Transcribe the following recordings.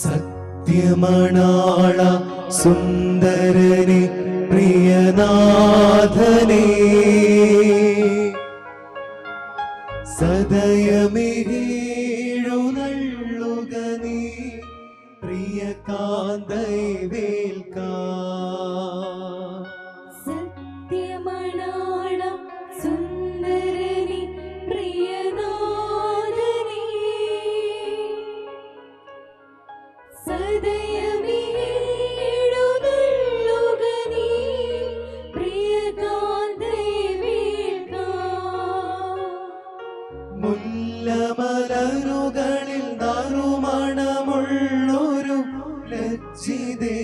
സത്യമണാള സുന്ദരനെ പ്രിയനാഥനെ. സദയമേഴുനള്ളുക നീ പ്രിയ സത്യമണാളം മുല്ലമലരുകളിൽ നറുമണമുള്ളൊരു ലജ്ജിതേ.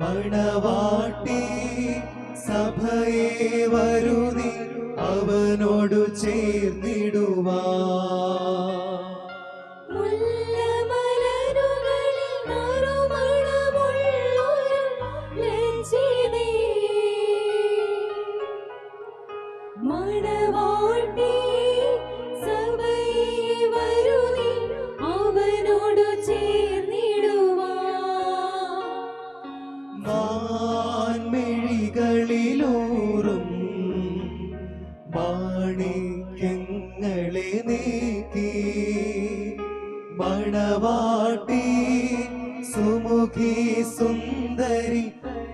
മണവാട്ടി സഭയെ വരുതി അവനോടു ചേർന്നിടുവാ മാൻമിഴികളിലൂറും മാണിക്യങ്ങളെ നീക്കി മണവാട്ടി സുമുഖി സുന്ദരി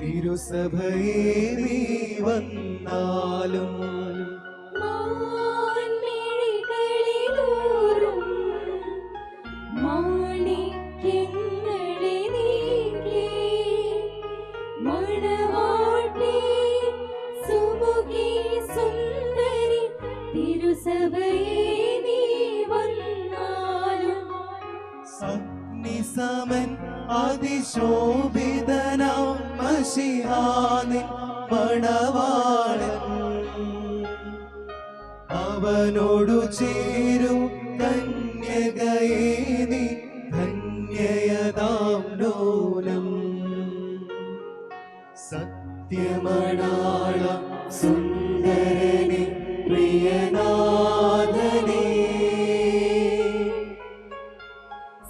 തിരുസഭയെ നീ വന്നാലും മാണിക്യങ്ങളെ നീക്കി മണവാട്ടി അഗ്നിസമൻ അതിശോഭിതനാം മഷിഹാനിൻ മണവാളൻ. അവനോടു ചേരും കന്യകയെ നീ ധന്യയതാം സത്യമണാള സുന്ദരനെ